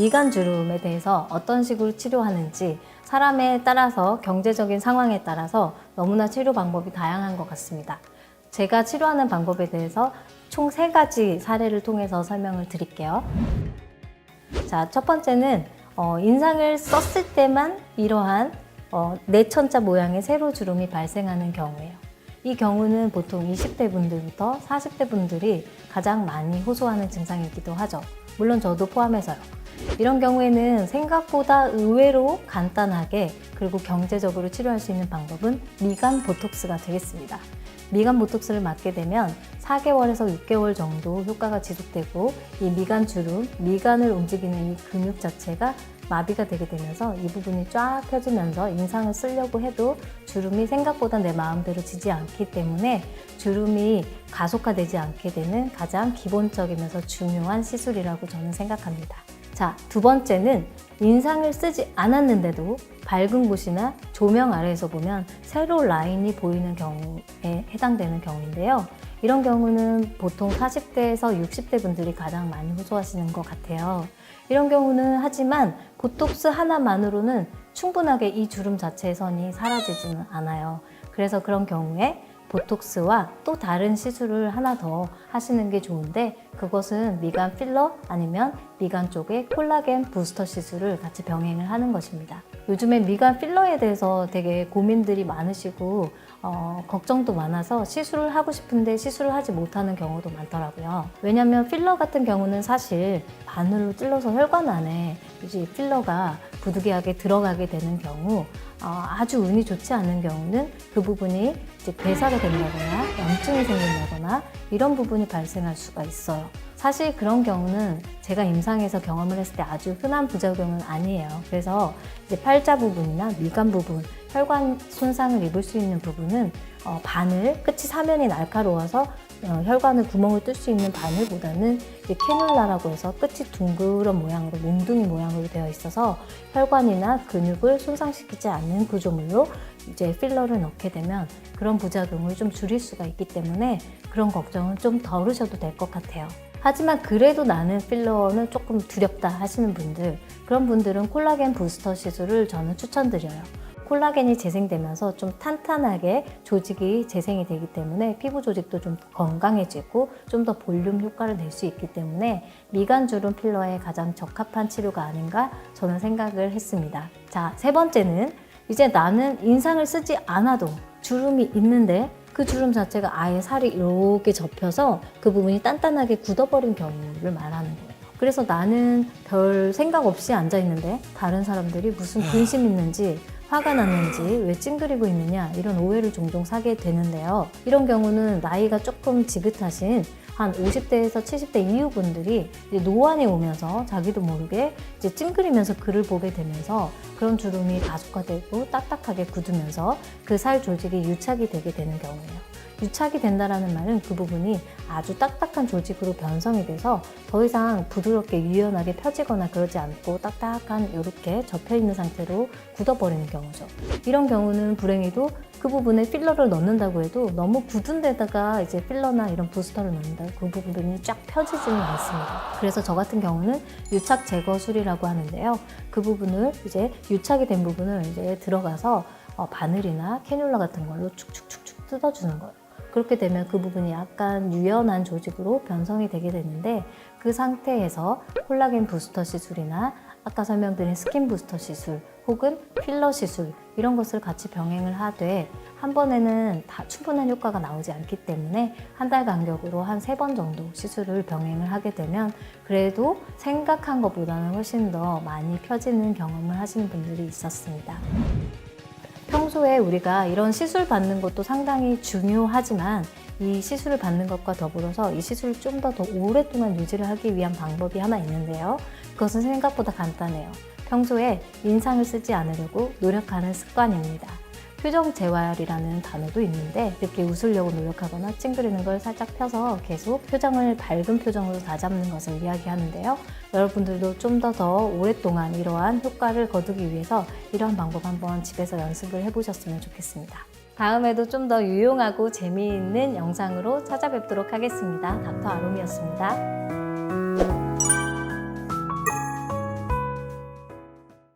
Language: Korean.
미간 주름에 대해서 어떤 식으로 치료하는지 사람에 따라서 경제적인 상황에 따라서 너무나 치료 방법이 다양한 것 같습니다. 제가 치료하는 방법에 대해서 총 세 가지 사례를 통해서 설명을 드릴게요. 자, 첫 번째는 어, 인상을 썼을 때만 이러한 어, 내천자 모양의 세로 주름이 발생하는 경우예요. 이 경우는 보통 20대 분들부터 40대 분들이 가장 많이 호소하는 증상이기도 하죠. 물론 저도 포함해서요. 이런 경우에는 생각보다 의외로 간단하게 그리고 경제적으로 치료할 수 있는 방법은 미간 보톡스가 되겠습니다. 미간 보톡스를 맞게 되면 4개월에서 6개월 정도 효과가 지속되고 이 미간 주름, 미간을 움직이는 이 근육 자체가 마비가 되게 되면서 이 부분이 쫙 펴지면서 인상을 쓰려고 해도 주름이 생각보다 내 마음대로 지지 않기 때문에 주름이 가속화되지 않게 되는 가장 기본적이면서 중요한 시술이라고 저는 생각합니다. 자, 두 번째는 인상을 쓰지 않았는데도 밝은 곳이나 조명 아래에서 보면 세로 라인이 보이는 경우에 해당되는 경우인데요. 이런 경우는 보통 40대에서 60대 분들이 가장 많이 호소하시는 것 같아요. 이런 경우는 하지만 보톡스 하나만으로는 충분하게 이 주름 자체의 선이 사라지지는 않아요. 그래서 그런 경우에 보톡스와 또 다른 시술을 하나 더 하시는 게 좋은데 그것은 미간 필러 아니면 미간 쪽에 콜라겐 부스터 시술을 같이 병행을 하는 것입니다. 요즘에 미간 필러에 대해서 되게 고민들이 많으시고 어, 걱정도 많아서 시술을 하고 싶은데 시술을 하지 못하는 경우도 많더라고요. 왜냐하면 필러 같은 경우는 사실 바늘로 찔러서 혈관 안에 이제 필러가 부득이하게 들어가게 되는 경우 어, 아주 운이 좋지 않은 경우는 그 부분이 이제 괴사가 된다거나 염증이 생긴다거나 이런 부분이 발생할 수가 있어요. 사실 그런 경우는 제가 임상에서 경험을 했을 때 아주 흔한 부작용은 아니에요. 그래서 이제 팔자 부분이나 미간 부분, 혈관 손상을 입을 수 있는 부분은 어, 바늘, 끝이 사면이 날카로워서 어, 혈관을 구멍을 뚫 수 있는 바늘보다는 이제 캐놀라라고 해서 끝이 둥그런 모양으로 몽둥이 모양으로 되어 있어서 혈관이나 근육을 손상시키지 않는 구조물로 이제 필러를 넣게 되면 그런 부작용을 좀 줄일 수가 있기 때문에 그런 걱정은 좀 덜으셔도 될 것 같아요. 하지만 그래도 나는 필러는 조금 두렵다 하시는 분들, 그런 분들은 콜라겐 부스터 시술을 저는 추천드려요. 콜라겐이 재생되면서 좀 탄탄하게 조직이 재생이 되기 때문에 피부 조직도 좀 건강해지고 좀 더 볼륨 효과를 낼 수 있기 때문에 미간 주름 필러에 가장 적합한 치료가 아닌가 저는 생각을 했습니다. 자, 세 번째는 이제 나는 인상을 쓰지 않아도 주름이 있는데 그 주름 자체가 아예 살이 이렇게 접혀서 그 부분이 단단하게 굳어버린 경우를 말하는 거예요. 그래서 나는 별 생각 없이 앉아 있는데 다른 사람들이 무슨 근심 있는지 화가 났는지 왜 찡그리고 있느냐 이런 오해를 종종 사게 되는데요. 이런 경우는 나이가 조금 지긋하신 한 50대에서 70대 이후 분들이 이제 노안이 오면서 자기도 모르게 이제 찡그리면서 글을 보게 되면서 그런 주름이 가속화되고 딱딱하게 굳으면서 그 살 조직이 유착이 되게 되는 경우예요. 유착이 된다라는 말은 그 부분이 아주 딱딱한 조직으로 변성이 돼서 더 이상 부드럽게 유연하게 펴지거나 그러지 않고 딱딱한 이렇게 접혀 있는 상태로 굳어버리는 경우죠. 이런 경우는 불행히도 그 부분에 필러를 넣는다고 해도 너무 굳은 데다가 이제 필러나 이런 부스터를 넣는다 그 부분이 쫙 펴지지는 않습니다. 그래서 저 같은 경우는 유착 제거술이라고 하는데요. 그 부분을 이제 유착이 된 부분을 이제 들어가서 어, 바늘이나 캐뉼라 같은 걸로 축축축축 뜯어주는 거예요. 그렇게 되면 그 부분이 약간 유연한 조직으로 변성이 되게 되는데 그 상태에서 콜라겐 부스터 시술이나 아까 설명드린 스킨 부스터 시술 혹은 필러 시술 이런 것을 같이 병행을 하되 한 번에는 다 충분한 효과가 나오지 않기 때문에 한 달 간격으로 한 세 번 정도 시술을 병행을 하게 되면 그래도 생각한 것보다는 훨씬 더 많이 펴지는 경험을 하시는 분들이 있었습니다. 평소에 우리가 이런 시술 받는 것도 상당히 중요하지만 이 시술을 받는 것과 더불어서 이 시술을 좀 더 더 오랫동안 유지를 하기 위한 방법이 하나 있는데요. 그것은 생각보다 간단해요. 평소에 인상을 쓰지 않으려고 노력하는 습관입니다. 표정 재활이라는 단어도 있는데 이렇게 웃으려고 노력하거나 찡그리는 걸 살짝 펴서 계속 표정을 밝은 표정으로 다잡는 것을 이야기하는데요. 여러분들도 좀 더 더 오랫동안 이러한 효과를 거두기 위해서 이러한 방법 한번 집에서 연습을 해보셨으면 좋겠습니다. 다음에도 좀 더 유용하고 재미있는 영상으로 찾아뵙도록 하겠습니다. 닥터 아롬이었습니다.